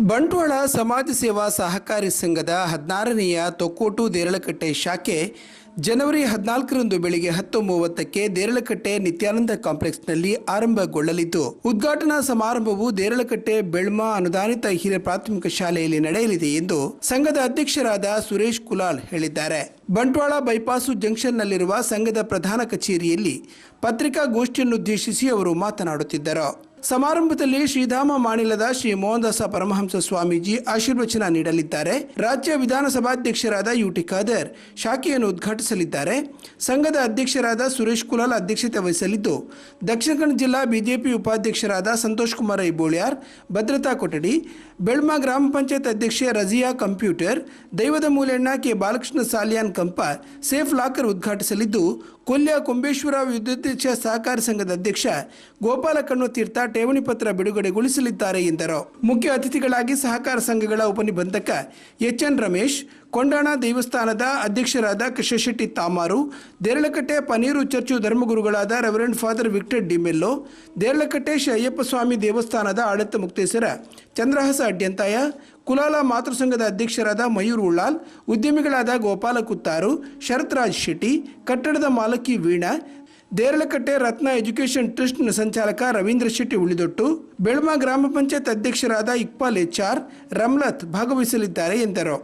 ಬಂಟ್ವಾಳ ಸಮಾಜ ಸೇವಾ ಸಹಕಾರಿ ಸಂಘದ ಹದಿನಾರನೆಯ ತೊಕ್ಕೋಟು ದೇರಳಕಟ್ಟೆ ಶಾಖೆ ಜನವರಿ ಹದಿನಾಲ್ಕರಂದು ಬೆಳಿಗ್ಗೆ ಹತ್ತು ಮೂವತ್ತಕ್ಕೆ ದೇರಳಕಟ್ಟೆ ನಿತ್ಯಾನಂದ ಕಾಂಪ್ಲೆಕ್ಸ್ನಲ್ಲಿ ಆರಂಭಗೊಳ್ಳಲಿದ್ದು, ಉದ್ಘಾಟನಾ ಸಮಾರಂಭವು ದೇರಳಕಟ್ಟೆ ಬೆಳ್ಮ ಅನುದಾನಿತ ಹಿರಿಯ ಪ್ರಾಥಮಿಕ ಶಾಲೆಯಲ್ಲಿ ನಡೆಯಲಿದೆ ಎಂದು ಸಂಘದ ಅಧ್ಯಕ್ಷರಾದ ಸುರೇಶ್ ಕುಲಾಲ್ ಹೇಳಿದ್ದಾರೆ. ಬಂಟ್ವಾಳ ಬೈಪಾಸು ಜಂಕ್ಷನ್ನಲ್ಲಿರುವ ಸಂಘದ ಪ್ರಧಾನ ಕಚೇರಿಯಲ್ಲಿ ಪತ್ರಿಕಾಗೋಷ್ಠಿಯನ್ನುದ್ದೇಶಿಸಿ ಅವರು ಮಾತನಾಡುತ್ತಿದ್ದರು. ಸಮಾರಂಭದಲ್ಲಿ ಶ್ರೀಧಾಮ ಮಾಣಿಲದ ಶ್ರೀ ಮೋಹನದಾಸ ಪರಮಹಂಸ ಸ್ವಾಮೀಜಿ ಆಶೀರ್ವಚನ ನೀಡಲಿದ್ದಾರೆ. ರಾಜ್ಯ ವಿಧಾನಸಭಾಧ್ಯಕ್ಷರಾದ ಯುಟಿ ಖಾದರ್ ಶಾಖೆಯನ್ನು ಉದ್ಘಾಟಿಸಲಿದ್ದಾರೆ. ಸಂಘದ ಅಧ್ಯಕ್ಷರಾದ ಸುರೇಶ್ ಕುಲಾಲ್ ಅಧ್ಯಕ್ಷತೆ ವಹಿಸಲಿದ್ದು, ದಕ್ಷಿಣ ಕನ್ನಡ ಜಿಲ್ಲಾ ಬಿಜೆಪಿ ಉಪಾಧ್ಯಕ್ಷರಾದ ಸಂತೋಷ್ ಕುಮಾರ್ ಐಬೋಳ್ಯಾರ್, ಭದ್ರತಾ ಕೊಠಡಿ, ಬೆಳ್ಮ ಗ್ರಾಮ ಪಂಚಾಯತ್ ಅಧ್ಯಕ್ಷೆ ರಜಿಯಾ ಕಂಪ್ಯೂಟರ್, ದೈವದ ಮೂಲೆಣ್ಣ K Balakrishna Salian ಕಂಪ safe locker ಉದ್ಘಾಟಿಸಲಿದ್ದು ಕೊಲ್ಯ ಕುಂಬೇಶ್ವರ ವಿದ್ಯುತ್ ಸಹಕಾರ ಸಂಘದ ಅಧ್ಯಕ್ಷ ಗೋಪಾಲ ಕಣ್ಣುತೀರ್ಥ ಠೇವಣಿ ಪತ್ರ ಬಿಡುಗಡೆಗೊಳಿಸಲಿದ್ದಾರೆ ಎಂದರು. ಮುಖ್ಯ ಅತಿಥಿಗಳಾಗಿ ಸಹಕಾರ ಸಂಘಗಳ ಉಪನಿಬಂಧಕ ಎಚ್ ಎನ್ ರಮೇಶ್, ಕೊಂಡಾಣ ದೇವಸ್ಥಾನದ ಅಧ್ಯಕ್ಷರಾದ Krishnashetty Tamaru Deralakatte paneer church ಧರ್ಮಗುರುಗಳಾದ reverend father Victor D'Mello Deralakatte Ayyappa Swami ದೇವಸ್ಥಾನದ ಆಡಳಿತ ಮುಕ್ತೇಸರ ಚಂದ್ರಹಾಸ ಅಡ್ಯಂತಾಯ, ಕುಲಾಲ ಮಾತೃಸಂಘದ ಅಧ್ಯಕ್ಷರಾದ ಮಯೂರ್ ಉಳ್ಳಾಲ್, ಉದ್ಯಮಿಗಳಾದ ಗೋಪಾಲ ಕುತ್ತಾರು, ಶರತ್ರಾಜ್ ಶೆಟ್ಟಿ, ಕಟ್ಟಡದ ಮಾಲಕಿ ವೀಣಾ ದೇರಳಕಟ್ಟೆ ರತ್ನ ಎಜುಕೇಷನ್ ಟ್ರಸ್ಟ್ ಸಂಚಾಲಕ ರವೀಂದ್ರ ಶೆಟ್ಟಿ ಉಳಿದೊಟ್ಟು ಬೆಳ್ಮಾ ಗ್ರಾಮ ಪಂಚಾಯತ್ ಅಧ್ಯಕ್ಷರಾದ ಇಕ್ಬಾಲ್ ಎಚ್ಆರ್ ರಮ್ಲತ್ ಭಾಗವಹಿಸಲಿದ್ದಾರೆ ಎಂದರು.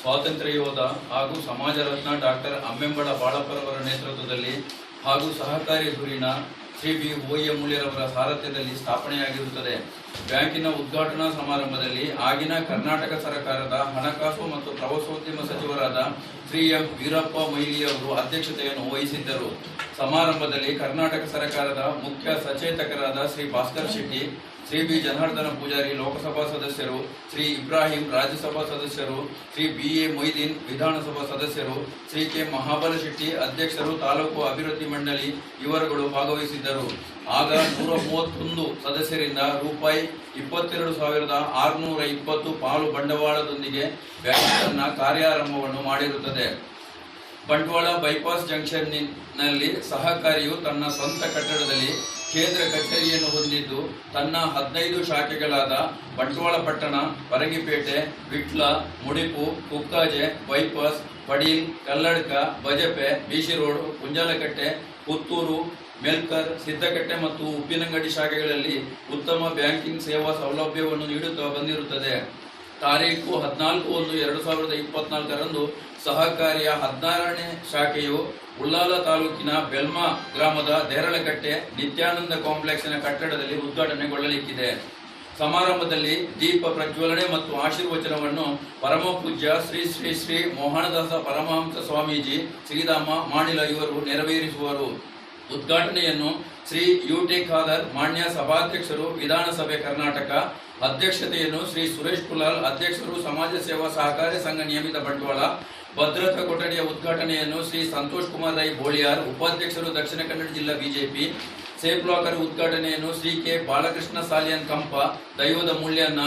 ಸ್ವಾತಂತ್ರ್ಯ ಯೋಧ ಹಾಗೂ ಸಮಾಜ ರತ್ನ ಡಾಕ್ಟರ್ ಅಮ್ಮೆಂಬಳ ಬಾಳಪ್ಪರವರ ನೇತೃತ್ವದಲ್ಲಿ ಹಾಗೂ ಸಹಕಾರಿ ಧುರೀಣ ಶ್ರೀ ಬಿ ಮೂಲ್ಯರವರ ಸಾರಥ್ಯದಲ್ಲಿ ಸ್ಥಾಪನೆಯಾಗಿರುತ್ತದೆ. ಬ್ಯಾಂಕಿನ ಉದ್ಘಾಟನಾ ಸಮಾರಂಭದಲ್ಲಿ ಆಗಿನ ಕರ್ನಾಟಕ ಸರ್ಕಾರದ ಹಣಕಾಸು ಮತ್ತು ಪ್ರವಾಸೋದ್ಯಮ ಸಚಿವರಾದ ಶ್ರೀ ಎಂ ವೀರಪ್ಪ ಮೊಯ್ಲಿ ಅವರು ಅಧ್ಯಕ್ಷತೆಯನ್ನು ವಹಿಸಿದ್ದರು. ಸಮಾರಂಭದಲ್ಲಿ ಕರ್ನಾಟಕ ಸರ್ಕಾರದ ಮುಖ್ಯ ಸಚೇತಕರಾದ ಶ್ರೀ ಭಾಸ್ಕರ್ ಶೆಟ್ಟಿ, ಶ್ರೀ ಬಿ ಜನಾರ್ದನ ಪೂಜಾರಿ ಲೋಕಸಭಾ ಸದಸ್ಯರು, ಶ್ರೀ ಇಬ್ರಾಹಿಂ ರಾಜ್ಯಸಭಾ ಸದಸ್ಯರು, ಶ್ರೀ ಬಿ ಎ ಮೊಯ್ದೀನ್ ವಿಧಾನಸಭಾ ಸದಸ್ಯರು, ಶ್ರೀ ಕೆ ಮಹಾಬಲ ಶೆಟ್ಟಿ ಅಧ್ಯಕ್ಷರು, ತಾಲೂಕು ಅಭಿವೃದ್ಧಿ ಮಂಡಳಿ ಇವರುಗಳು ಭಾಗವಹಿಸಿದ್ದರು. ಆಗ ನೂರ ಮೂವತ್ತೊಂದು ಸದಸ್ಯರಿಂದ ರೂಪಾಯಿ ಇಪ್ಪತ್ತೆರಡು ಸಾವಿರದ ಆರುನೂರ ಇಪ್ಪತ್ತು ಪಾಲು ಬಂಡವಾಳದೊಂದಿಗೆ ಬ್ಯಾಂಕ್ ತನ್ನ ಕಾರ್ಯಾರಂಭವನ್ನು ಮಾಡಿರುತ್ತದೆ. ಬಂಟ್ವಾಳ ಬೈಪಾಸ್ ಜಂಕ್ಷನ್ನಲ್ಲಿ ಸಹಕಾರಿಯು ತನ್ನ ಸ್ವಂತ ಕಟ್ಟಡದಲ್ಲಿ ಕೇಂದ್ರ ಕಚೇರಿಯನ್ನು ಹೊಂದಿದ್ದು, ತನ್ನ ಹದಿನೈದು ಶಾಖೆಗಳಾದ ಬಂಟ್ವಾಳ ಪಟ್ಟಣ Parangipete Vitla, Mudipu Kukkaje bypass, Padil, Kalladka, Bajpe, BC road, Kunjalakatte, Puttur, Melkar, Siddakatte ಮತ್ತು ಉಪ್ಪಿನಂಗಡಿ ಶಾಖೆಗಳಲ್ಲಿ ಉತ್ತಮ ಬ್ಯಾಂಕಿಂಗ್ ಸೇವಾ ಸೌಲಭ್ಯವನ್ನು ನೀಡುತ್ತಾ ಬಂದಿರುತ್ತದೆ. ತಾರೀಕು ಹದಿನಾಲ್ಕು ಒಂದು ಎರಡು ಸಾವಿರದ ಇಪ್ಪತ್ನಾಲ್ಕರಂದು ಸಹಕಾರಿಯ ಹದಿನಾರನೇ ಶಾಖೆಯು ಉಳ್ಳಾಲ ತಾಲೂಕಿನ ಬೆಲ್ಮಾ ಗ್ರಾಮದ ದೇರಳಕಟ್ಟೆ ನಿತ್ಯಾನಂದ ಕಾಂಪ್ಲೆಕ್ಸ್ನ ಕಟ್ಟಡದಲ್ಲಿ ಉದ್ಘಾಟನೆಗೊಳ್ಳಲಿಕ್ಕಿದೆ. ಸಮಾರಂಭದಲ್ಲಿ ದೀಪ ಪ್ರಜ್ವಲನೆ ಮತ್ತು ಆಶೀರ್ವಚನವನ್ನು ಪರಮ ಪೂಜ್ಯ ಶ್ರೀ ಶ್ರೀ ಶ್ರೀ ಮೋಹನದಾಸ ಪರಮಹಂಸ ಸ್ವಾಮೀಜಿ ಶ್ರೀಧಾಮ ಮಾಣಿಲ ಇವರು ನೆರವೇರಿಸುವರು. ಉದ್ಘಾಟನೆಯನ್ನು ಶ್ರೀ ಯು ಟಿ ಖಾದರ್ ಮಾನ್ಯ ಸಭಾಧ್ಯಕ್ಷರು ವಿಧಾನಸಭೆ ಕರ್ನಾಟಕ ಅಧ್ಯಕ್ಷತೆಯನ್ನು ಶ್ರೀ ಸುರೇಶ್ ಕುಲಾಲ್, ಅಧ್ಯಕ್ಷರು ಸಮಾಜ ಸೇವಾ ಸಹಕಾರಿ ಸಂಘ ನಿಯಮಿತ ಬಂಟ್ವಾಳ, ಭದ್ರತಾ ಕೊಠಡಿಯ ಉದ್ಘಾಟನೆಯನ್ನು ಶ್ರೀ ಸಂತೋಷ್ ಕುಮಾರ್ ರೈ ಬೋಳಿಯಾರ್, ಉಪಾಧ್ಯಕ್ಷರು ದಕ್ಷಿಣ ಕನ್ನಡ ಜಿಲ್ಲಾ ಬಿಜೆಪಿ ಸೇಫ್ ಲಾಕರ್ ಉದ್ಘಾಟನೆಯನ್ನು ಶ್ರೀ ಕೆ ಬಾಲಕೃಷ್ಣ ಸಾಲಿಯನ್ ಕಂಪ, ದೈವದ ಮೂಲ್ಯನ್ನ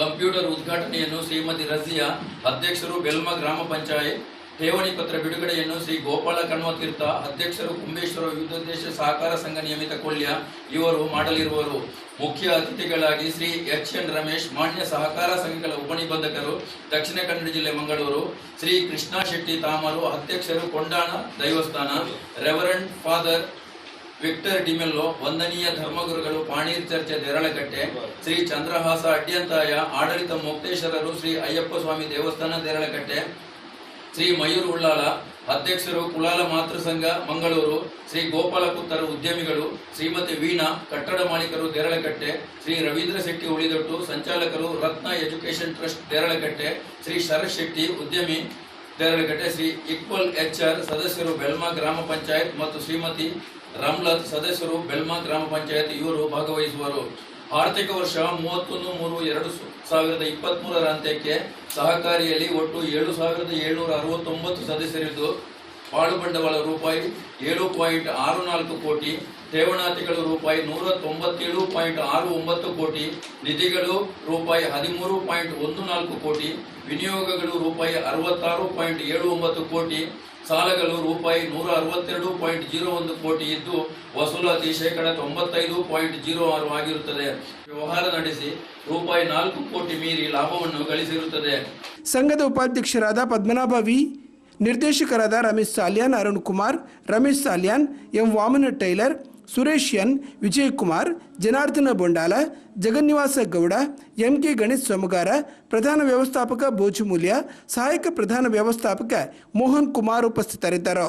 ಕಂಪ್ಯೂಟರ್ ಉದ್ಘಾಟನೆಯನ್ನು ಶ್ರೀಮತಿ ರಜಿಯಾ ಅಧ್ಯಕ್ಷರು ಬೆಲ್ಮ ಗ್ರಾಮ ಪಂಚಾಯತ್ ಠೇವಣಿ ಪತ್ರ ಬಿಡುಗಡೆಯನ್ನು ಶ್ರೀ ಗೋಪಾಲ ಕಣ್ವತೀರ್ಥ ಅಧ್ಯಕ್ಷರು ಕುಂಬೇಶ್ವರ ವಿವಿಧೋದ್ದೇಶ ಸಹಕಾರ ಸಂಘ ನಿಯಮಿತ ಕೊಲ್ಯ ಇವರು ಮಾಡಲಿರುವರು. ಮುಖ್ಯ ಅತಿಥಿಗಳಾಗಿ ಶ್ರೀ ಎಚ್ ಎನ್ ರಮೇಶ್, ಮಾನ್ಯ ಸಹಕಾರ ಸಂಘಗಳ ಉಪನಿಬಂಧಕರು, ದಕ್ಷಿಣ ಕನ್ನಡ ಜಿಲ್ಲೆ ಮಂಗಳೂರು, ಶ್ರೀ ಕೃಷ್ಣ ಶೆಟ್ಟಿ ತಾಮರು, ಅಧ್ಯಕ್ಷರು ಕೊಂಡಾಣ ದೈವಸ್ಥಾನ, ರೆವರೆಂಡ್ ಫಾದರ್ ವಿಕ್ಟರ್ ಡಿಮೆಲ್ಲೋ, ವಂದನೀಯ ಧರ್ಮಗುರುಗಳು ಪಾಣೀರ್ ಚರ್ಚೆ ದೇರಳಕಟ್ಟೆ, ಶ್ರೀ ಚಂದ್ರಹಾಸ ಅಡ್ಯಂತಾಯ, ಆಡಳಿತ ಮುಕ್ತೇಶ್ವರರು ಶ್ರೀ ಅಯ್ಯಪ್ಪ ಸ್ವಾಮಿ ದೇವಸ್ಥಾನ ದೇರಳಕಟ್ಟೆ ಶ್ರೀ ಮಯೂರ್ ಉಳ್ಳಾಲ, ಅಧ್ಯಕ್ಷರು ಕುಲಾಲ ಮಾತೃಸಂಘ ಮಂಗಳೂರು, ಶ್ರೀ ಗೋಪಾಲ ಉದ್ಯಮಿಗಳು, ಶ್ರೀಮತಿ ವೀಣಾ, ಕಟ್ಟಡ ಮಾಲೀಕರು ದೇರಳಕಟ್ಟೆ ಶ್ರೀ ರವೀಂದ್ರ ಶೆಟ್ಟಿ ಉಳಿದೊಟ್ಟು ಸಂಚಾಲಕರು ರತ್ನ ಎಜುಕೇಷನ್ ಟ್ರಸ್ಟ್ ದೇರಳಕಟ್ಟೆ ಶ್ರೀ ಶರತ್ ಶೆಟ್ಟಿ ಉದ್ಯಮಿ ದೇರಳಕಟ್ಟೆ ಶ್ರೀ ಇಕ್ವಲ್ ಎಚ್ ಆರ್ ಸದಸ್ಯರು ಬೆಲ್ಮಾ ಗ್ರಾಮ ಪಂಚಾಯತ್ ಮತ್ತು ಶ್ರೀಮತಿ ರಮ್ಲತ್ ಸದಸ್ಯರು ಬೆಲ್ಮಾ ಗ್ರಾಮ ಪಂಚಾಯತ್ ಇವರು ಭಾಗವಹಿಸುವರು. ಆರ್ಥಿಕ ವರ್ಷ ಮೂವತ್ತೊಂದು ಮೂರು ಎರಡು ಸಾವಿರದ ಇಪ್ಪತ್ತ್ ಮೂರರ ಅಂತ್ಯಕ್ಕೆ ಸಹಕಾರಿಯಲ್ಲಿ ಒಟ್ಟು ಏಳು ಸಾವಿರದ ಏಳ್ನೂರ ಅರವತ್ತೊಂಬತ್ತು ಸದಸ್ಯರಿದ್ದು, ಪಾಳು ಬಂಡವಾಳ ರೂಪಾಯಿ ಏಳು ಪಾಯಿಂಟ್ ಆರು ನಾಲ್ಕು ಕೋಟಿ, ಠೇವಣಾತಿಗಳು ರೂಪಾಯಿ ನೂರ ತೊಂಬತ್ತೇಳು ಪಾಯಿಂಟ್ ಆರು ಒಂಬತ್ತು ಕೋಟಿ, ನಿಧಿಗಳು ರೂಪಾಯಿ ಹದಿಮೂರು ಪಾಯಿಂಟ್ ಒಂದು ನಾಲ್ಕು ಕೋಟಿ, ವಿನಿಯೋಗಗಳು ರೂಪಾಯಿ ಅರವತ್ತಾರು ಪಾಯಿಂಟ್ ಏಳು ಒಂಬತ್ತು ಕೋಟಿ ಸಾಲಗಳು ರೂಪಾಯಿ ನೂರ ಅರವತ್ತೆರಡು ಪಾಯಿಂಟ್ ಜೀರೋ ಒಂದು ಕೋಟಿ ಇದ್ದು ವಸೂಲಾತಿ ಶೇಕಡ ತೊಂಬತ್ತೈದು ಪಾಯಿಂಟ್ ಜೀರೋ ಆರು ಆಗಿರುತ್ತದೆ. ವ್ಯವಹಾರ ನಡೆಸಿ ರೂಪಾಯಿ ನಾಲ್ಕು ಕೋಟಿ ಮೀರಿ ಲಾಭವನ್ನು ಗಳಿಸಿರುತ್ತದೆ. ಸಂಘದ ಉಪಾಧ್ಯಕ್ಷರಾದ ಪದ್ಮನಾಭ ವಿ, ನಿರ್ದೇಶಕರಾದ Ramesh Salian, Arun Kumar, Ramesh Salian, M Vamana tailor Suresh N Vijayakumar, Janardhana Bondala, Jagannivasa Gowda, M K Ganesh Somagara, ಪ್ರಧಾನ ವ್ಯವಸ್ಥಾಪಕ ಬೋಜುಮೂಲ್ಯ ಸಹಾಯಕ ಪ್ರಧಾನ ವ್ಯವಸ್ಥಾಪಕ ಮೋಹನ್ ಕುಮಾರ್ ಉಪಸ್ಥಿತರಿದ್ದರು.